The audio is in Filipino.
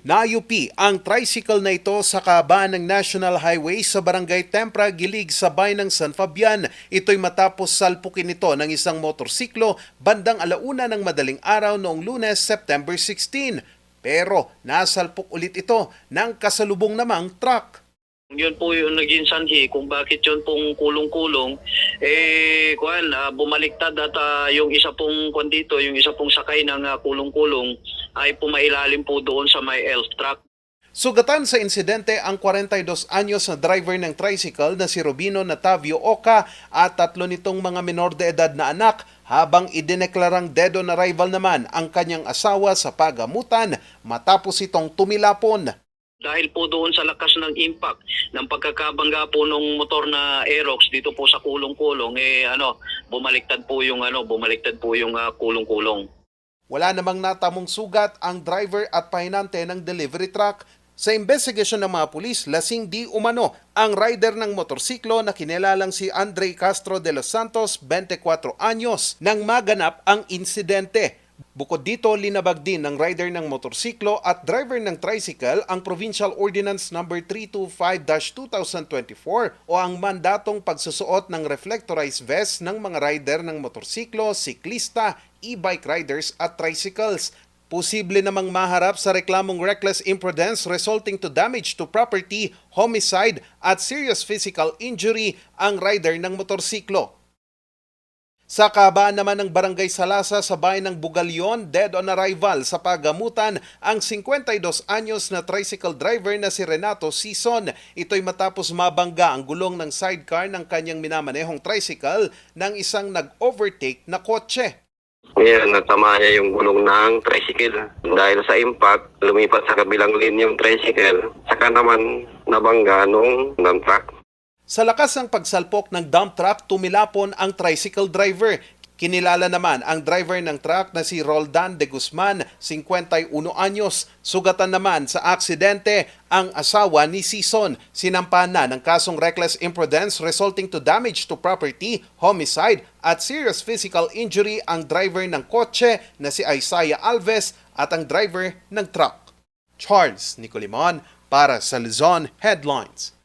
Naayupi ang tricycle na ito sa kabaan ng National Highway sa Barangay Tempra, Gilig sa bayan ng San Fabian. Ito'y matapos salpukin ito ng isang motorsiklo bandang alauna ng madaling araw noong lunes, September 16. Pero nasalpok ulit ito ng kasalubong namang truck. Yun po yung naging sanhi kung bakit yun pong kulong-kulong. Eh, kuan, ah, bumaliktad at ah, yung isa pong kuan dito, yung isa pong sakay ng ah, kulong-kulong ay pumailalim po doon sa may elf truck. Sugatan sa insidente ang 42 anyos na driver ng tricycle na si Robino Natavio Oca at tatlo nitong mga menor de edad na anak habang idineklarang dead on arrival naman ang kanyang asawa sa pagamutan matapos itong tumilapon. Dahil po doon sa lakas ng impact ng pagkakabangga po ng motor na Aerox dito po sa kulong-kulong eh ano bumaliktad po yung ano bumaliktad po yung ah, kulong-kulong. Wala namang natamong sugat ang driver at pahinante ng delivery truck. Sa investigasyon ng mga pulis, lasing di umano ang rider ng motorsiklo na kinelalang si Andre Castro de los Santos, 24 anyos, nang maganap ang insidente. Bukod dito, linabag din ng rider ng motorsiklo at driver ng tricycle ang Provincial Ordinance No. 325-2024 o ang mandatong pagsusuot ng reflectorized vest ng mga rider ng motorsiklo, siklista, e-bike riders at tricycles. Posible namang maharap sa reklamong reckless imprudence resulting to damage to property, homicide at serious physical injury ang rider ng motorsiklo. Sa kabaan naman ng Barangay Salasa sa bayan ng Bugalyon, dead on arrival sa pagamutan ang 52 anyos na tricycle driver na si Renato Sison. Ito'y matapos mabangga ang gulong ng sidecar ng kanyang minamanehong tricycle ng isang nag-overtake na kotse. Ngayon, natama niya yung gulong ng tricycle. Dahil sa impact, lumipat sa kabilang lane yung tricycle. Saka naman nabangga nung ng truck. Sa lakas ng pagsalpok ng dump truck, tumilapon ang tricycle driver. Kinilala naman ang driver ng truck na si Roldan de Guzman, 51 anyos. Sugatan naman sa aksidente ang asawa ni Sison. Sinampahan na ng kasong reckless imprudence resulting to damage to property, homicide at serious physical injury ang driver ng kotse na si Isaiah Alves at ang driver ng truck. Charles Nicolimon para sa Luzon Headlines.